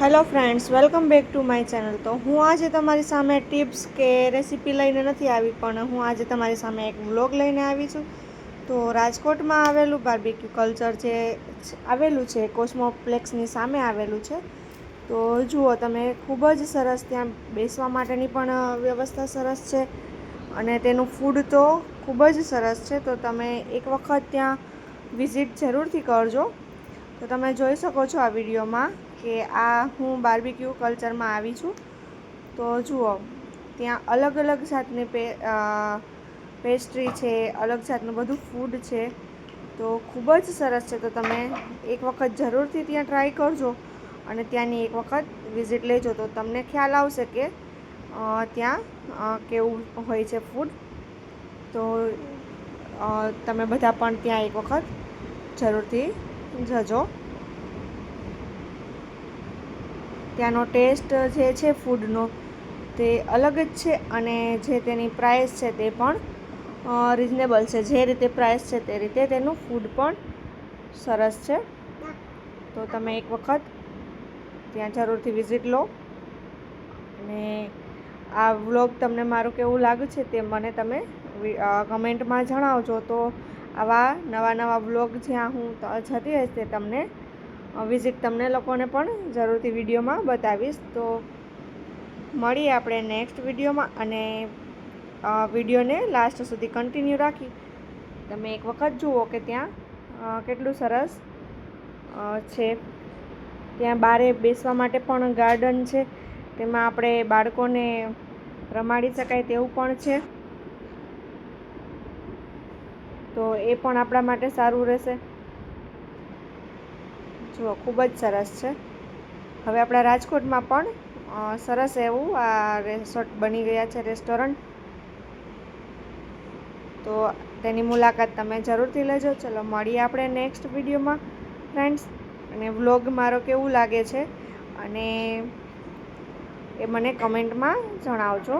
Hello friends welcome back to my channel તો હું આજે તમારી સામે ટિપ્સ કે રેસીપી લઈને નથી આવી, પણ હું આજે તમારી સામે એક વ્લોગ લઈને આવી છું. તો રાજકોટમાં આવેલું બાર્બીક્યુ કલ્ચર જે આવેલું છે કોસ્મોપ્લેક્સની સામે આવેલું છે. તો જુઓ, તમે ખૂબ જ સરસ ત્યાં બેસવા માટેની પણ વ્યવસ્થા સરસ છે અને તેનું ફૂડ તો ખૂબ જ સરસ છે. તો તમે એક વખત ત્યાં વિઝિટ જરૂરથી કરજો. તો તમે જોઈ શકો છો આ વિડીયોમાં કે આ હું બાર્બીક્યુ કલ્ચરમાં આવી છું. તો જુઓ, ત્યાં અલગ અલગ જાતની પે પેસ્ટ્રી છે, અલગ જાતનું બધું ફૂડ છે. તો ખૂબ જ સરસ છે. તો તમે એક વખત જરૂરથી ત્યાં ટ્રાય કરજો અને ત્યાંની એક વખત વિઝિટ લેજો. તો તમને ખ્યાલ આવશે કે ત્યાં કેવું હોય છે ફૂડ તો તમે બધા પણ ત્યાં એક વખત જરૂરથી જજો. ત્યાંનો ટેસ્ટ જે છે ફૂડનો તે અલગ જ છે અને જે તેની પ્રાઇસ છે તે પણ રિઝનેબલ છે. જે રીતે પ્રાઇસ છે તે રીતે તેનું ફૂડ પણ સરસ છે. તો તમે એક વખત ત્યાં જરૂરથી વિઝિટ લો. અને આ વ્લોગ તમને મારું કેવું લાગ્યું છે તે મને તમે કમેન્ટમાં જણાવજો. તો આવા નવા નવા વ્લોગ જ્યાં હું જતી હશે તે તમને વિઝિટ તમને લોકોને પણ જરૂરથી વિડીયોમાં બતાવીશ. તો મળીએ આપણે નેક્સ્ટ વિડીયોમાં અને વિડીયોને લાસ્ટ સુધી કન્ટિન્યુ રાખી. તમે એક વખત જુઓ કે ત્યાં કેટલું સરસ છે. ત્યાં બારે બેસવા માટે પણ ગાર્ડન છે. તેમાં આપણે બાળકોને રમાડી શકાય તેવું પણ છે. તો એ પણ આપણા માટે સારું રહેશે. જુઓ, ખૂબ જ સરસ છે. હવે આપણા રાજકોટમાં પણ સરસ એવું આ રિસોર્ટ બની ગયા છે રેસ્ટોરન્ટ તો તેની મુલાકાત તમે જરૂરથી લેજો. ચલો, મળીએ આપણે નેક્સ્ટ વિડીયોમાં ફ્રેન્ડ્સ અને વ્લોગ મારો કેવું લાગે છે? અને એ મને કમેન્ટમાં જણાવજો.